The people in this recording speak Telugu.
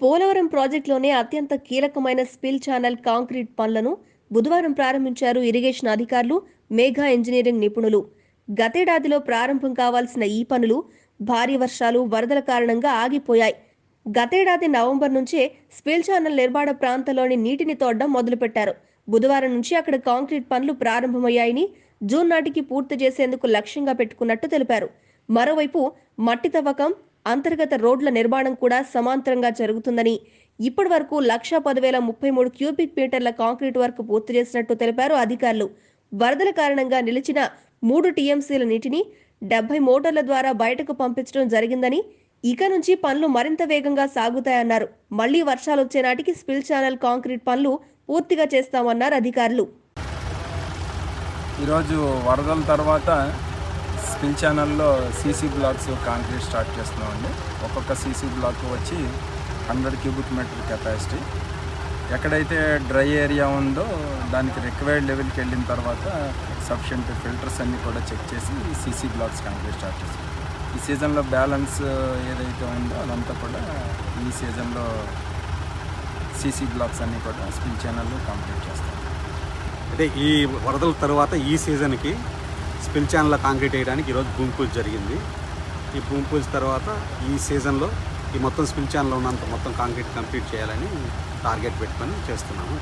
పోలవరం ప్రాజెక్టులోనే అత్యంత కీలకమైన స్పిల్ ఛానల్ కాంక్రీట్ పనులను బుధవారం ప్రారంభించారు ఇరిగేషన్ అధికారులు మేఘా ఇంజనీరింగ్ నిపుణులు. గతేడాదిలో ప్రారంభం కావాల్సిన ఈ పనులు భారీ వర్షాలు వరదల కారణంగా ఆగిపోయాయి. గతేడాది నవంబర్ నుంచే స్పిల్ ఛానల్ నిర్మాణ ప్రాంతంలోని నీటిని తోడడం మొదలుపెట్టారు. బుధవారం నుంచి అక్కడ కాంక్రీట్ పనులు ప్రారంభమయ్యాయని జూన్ నాటికి పూర్తి చేసేందుకు లక్ష్యంగా పెట్టుకున్నట్టు తెలిపారు. మరోవైపు మట్టి తవ్వకం అంతర్గత రోడ్ల నిర్మాణం కూడా సమాంతరంగా జరుగుతుందని ఇప్పటి వరకు లక్ష పదివేల ముప్పై మూడు క్యూబిక్ మీటర్ల కాంక్రీట్ వర్క్ పూర్తి చేసినట్టు తెలిపారు అధికారులు. వరదల కారణంగా నిలిచిన మూడు టీఎంసీల నీటిని డెబ్బై మోటార్ల ద్వారా బయటకు పంపించడం జరిగిందని ఇక నుంచి పనులు మరింత వేగంగా సాగుతాయన్నారు. మళ్ళీ వర్షాలు వచ్చే నాటికి స్పిల్ ఛానల్ కాంక్రీట్ పనులు పూర్తిగా చేస్తామన్నారు అధికారులు. ఈరోజు వరదల తర్వాత స్కిల్ ఛానల్లో సీసీ బ్లాక్స్ కాంక్రీట్ స్టార్ట్ చేస్తున్నామండి. ఒక్కొక్క సీసీ బ్లాక్ వచ్చి హండ్రెడ్ క్యూబిక్ మీటర్ కెపాసిటీ. ఎక్కడైతే డ్రై ఏరియా ఉందో దానికి రిక్వైర్డ్ లెవెల్కి వెళ్ళిన తర్వాత సఫిషియంట్ ఫిల్టర్స్ అన్నీ కూడా చెక్ చేసి సీసీ బ్లాక్స్ కంప్లీట్ స్టార్ట్ చేస్తాం. ఈ సీజన్లో బ్యాలెన్స్ ఏదైతే ఉందో అదంతా కూడా ఈ సీజన్లో సీసీ బ్లాక్స్ అన్నీ కూడా స్పిన్ ఛానల్లో కంప్లీట్ చేస్తాం. అయితే ఈ వరదల తర్వాత ఈ సీజన్కి స్పిల్ ఛానల్ కాంక్రీట్ వేయడానికి ఈరోజు భూమి పూజ జరిగింది. ఈ భూమి పూజ తర్వాత ఈ సీజన్లో ఈ మొత్తం స్పిల్ ఛానల్ ఉన్నంత మొత్తం కాంక్రీట్ కంప్లీట్ చేయాలని టార్గెట్ పెట్టుకొని చేస్తున్నాము.